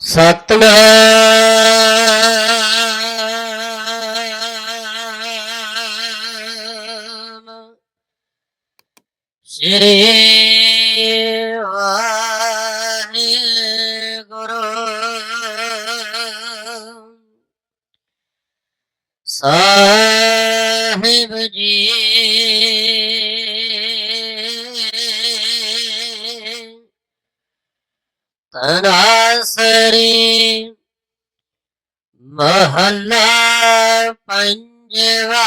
ਸਤਨਾਮ। ਸ੍ਰੀ ਵਾਹਿਗੁਰੂ। ਸਾਹਿਬ ਜੀ। ਤਨਾਸਰੀ ਮਹੱਲਾ ਪੰਜਵਾ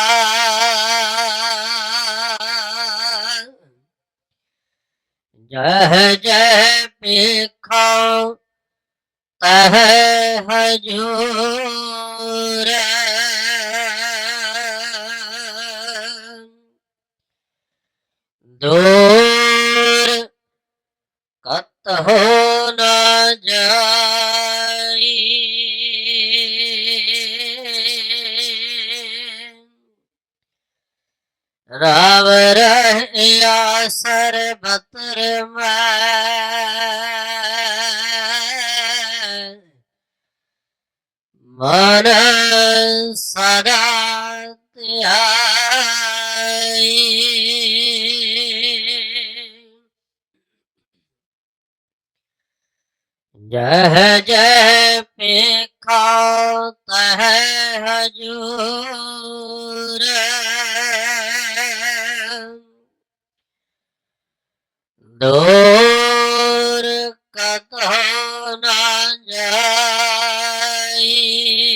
ਜਹ ਜਹ ਪੇਖਾਂ ਤਹ ਹਜੂਰ ਦੂਰ ਕਤ ਹੋ ਨਾ ਜਾਈ। ਰਾਵ ਰਹਿਆ ਸਰਬਤਰ ਮੈਂ। ਮਨ ਸਦਾ ਧਿਆਈ ਜਹ ਜਹ ਪੇਖਾ ਤਹ ਹਜੂਰ। ਦੂਰ ਕਤੋ ਨਾ ਜਾਈ।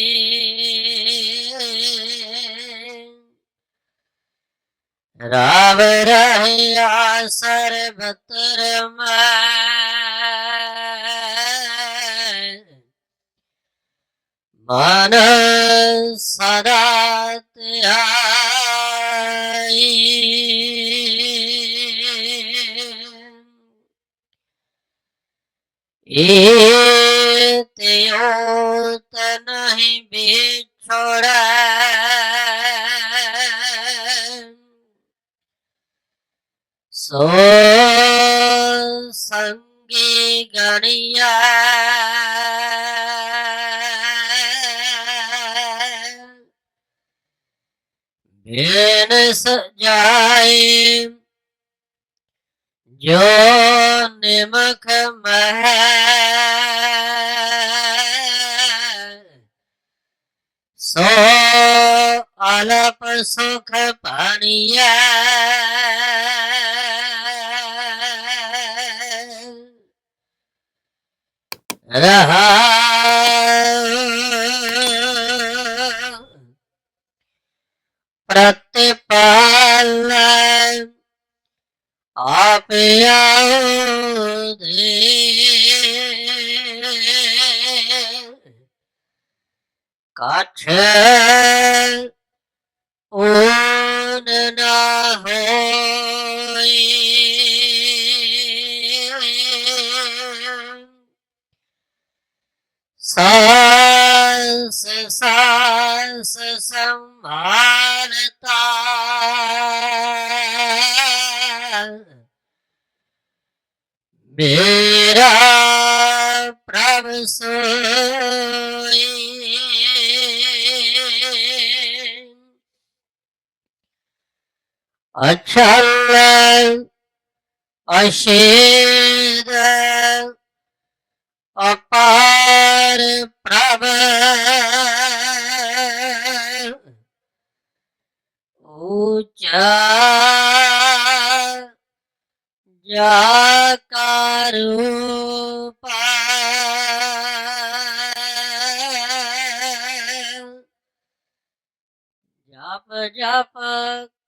ਰਾਵ ਰਹਿਆ ਸਰਬਤਰ ਮੈਂ। ਮਨ ਸਦਾ ਧਿਆਈ ਏਤਿਓ ਤਨਹਿ ਵਿਛੋੜੈ। ਸੋ ਸੰਗੀ ਗਣਿਆ ਬਿਨ ਸਜਾਏ ਜੋ ਨਿਮਖ ਮਹਿ ਸੋ ਅਲਪ ਸੁਖ ਪਾਣੀਐ ਰਹਾ করতে পারলাম আপনি কাছে না হই সাস সাস সম্ভা मेरा प्रभु सोई अचल अशेद अपार प्रभ ऊचा ਜਾ ਜਪ ਜਪ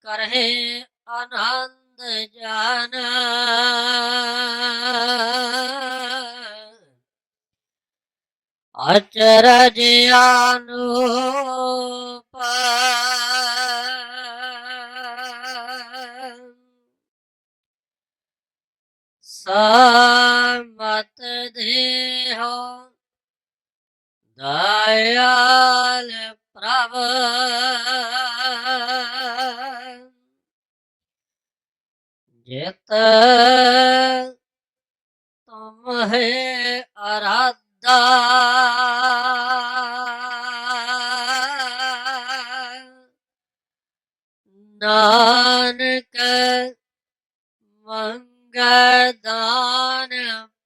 ਕਰਹਿ ਆਨੰਦ ਜਾਨ। ਅਚਰਜ ਅਨੂਪ ਮਤ ਦੇਹੋ ਦਇਆਲ ਪ੍ਰਭ। ਜਿਤ ਤੁਮ ਹੈ ਅਰਾਧ। ਅਰਾਦਾ ਨਾਨਕ ਮੰਗਦਾਨ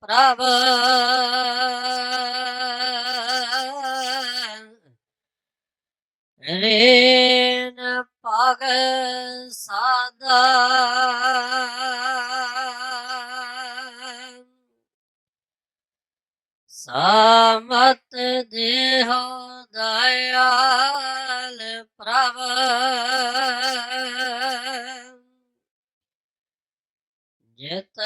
ਪ੍ਰਭ। ਰੇਨ ਪਗ ਸਾਦਾ ਸਮਤ ਦੇਹੋ ਦਇਆਲ ਪ੍ਰਭ। ਜਿਤ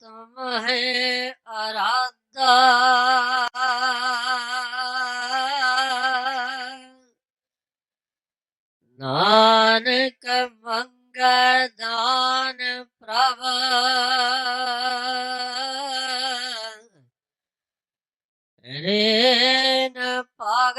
ਤੁਮ ਹੈ ਅਰਾਧਾ ਨਾਨਕ ਮੰਗਦਾਨ ਪ੍ਰਭ ਰੇਨ ਪਗ